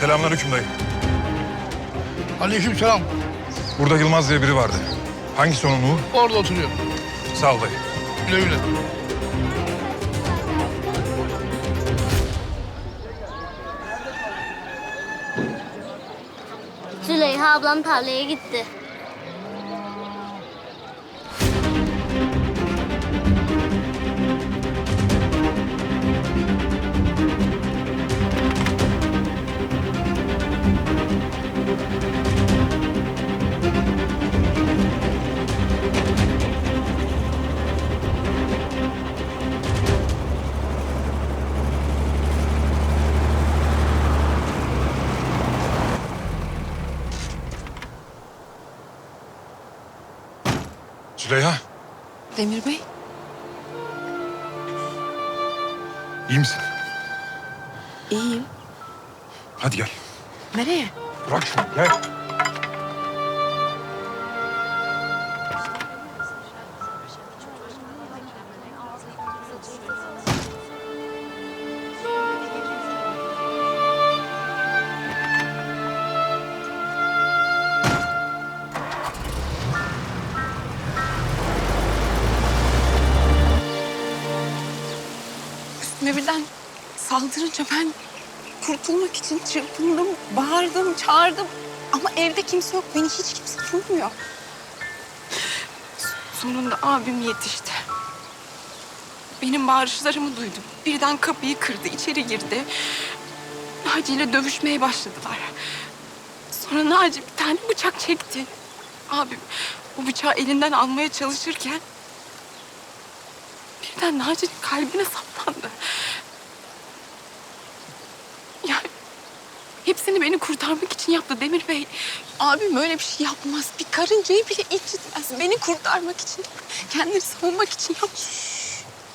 Selamünaleyküm dayı. Aleykümselam. Burada Yılmaz diye biri vardı. Hangisi onun Uğur? Orada oturuyor. Sağ ol dayı. Güle güle. Züleyha ablam tarlaya gitti. Züleyha, Demir Bey, iyi misin? iyiyim. Hadi gel. Nereye? Bırak şunu, gel. Üstüme birden saldırınca ben kurtulmak için çırpındım, bağırdım, çağırdım. Ama evde kimse yok, beni hiç kimse bulmuyor. Sonunda abim yetişti. Benim bağırışlarımı duydu. Birden kapıyı kırdı, içeri girdi. Naci ile dövüşmeye başladılar. Sonra Naci bir tane bıçak çekti. Abim o bıçağı elinden almaya çalışırken birden Naci'nin kalbine saplandı. Hepsini beni kurtarmak için yaptı Demir Bey. Abim öyle bir şey yapmaz. Bir karıncayı bile incitmez. Beni kurtarmak için, kendini savunmak için yaptı.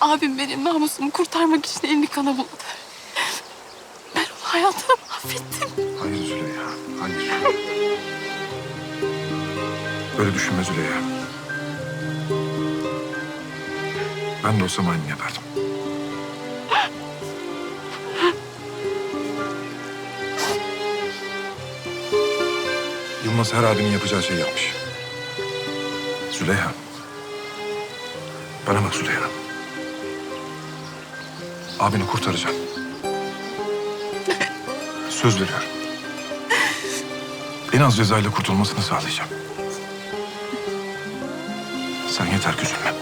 Abim benim namusumu kurtarmak için elini kana buladı. Ben onu hayatını mahvettim. Hayır Züleyha, hayır. Böyle düşünme Züleyha. Ben de olsam aynı yapardım. Yılmaz her abinin yapacağı şeyi yapmış. Züleyha. Bana bak Züleyha. Abini kurtaracağım. Söz veriyorum. En az cezayla kurtulmasını sağlayacağım. Sen yeter ki üzülme.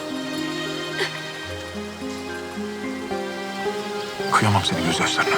Kıyamam senin gözyaşlarına.